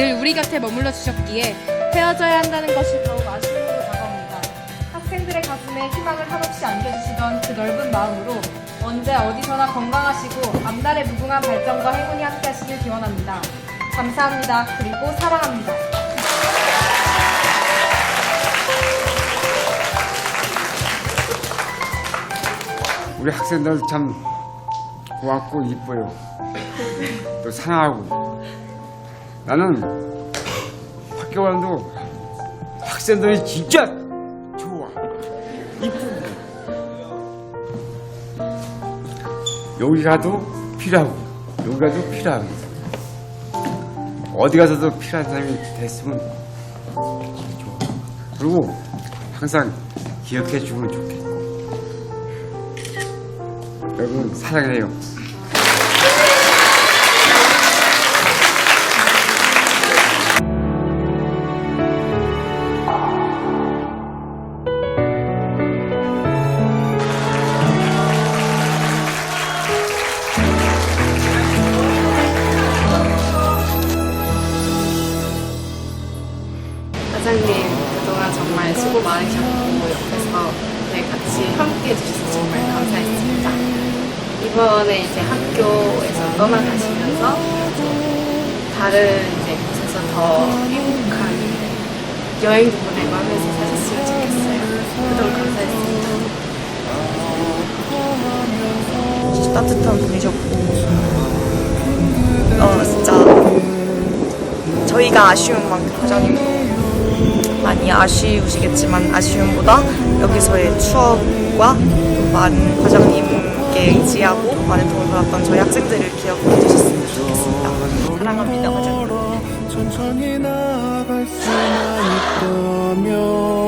늘 우리 곁에 머물러 주셨기에 헤어져야 한다는 것이 더욱 아쉬움으로 다가옵니다. 학생들의 가슴에 희망을 한없이 안겨주시던 그 넓은 마음으로 언제 어디서나 건강하시고 앞날의 무궁한 발전과 행운이 함께하시길 기원합니다. 감사합니다. 그리고 사랑합니다. 우리 학생들 참 고맙고 이뻐요. 또 사랑하고. 나는 학교 가도 학생들이 진짜 좋아. 이쁘고. 여기 가도 필요하고, 여기 가도 필요하고. 어디 가서도 필요한 사람이 됐으면 좋아. 그리고 항상 기억해 주면 좋겠고. 여러분 사랑해요. 그동안 정말 수고 많으셨고 옆에서 네, 같이 함께 해주셔서 정말 감사했습니다. 이번에 이제 학교에서 떠나가시면서 다른 이제 곳에서 더 행복한 여행도 보내고 하면서 사셨으면 좋겠어요. 그동안 감사했습니다. 따뜻한 분이셨고 어 진짜 저희가 아쉬운 만큼 과장님도 많이 아쉬우시겠지만 아쉬움보다 여기서의 추억과 또 많은 과장님께 의지하고 많은 도움을 받았던 저희 학생들을 기억해 주셨으면 좋겠습니다. 사랑합니다 과장님. 천천히 나아갈 수만 있다면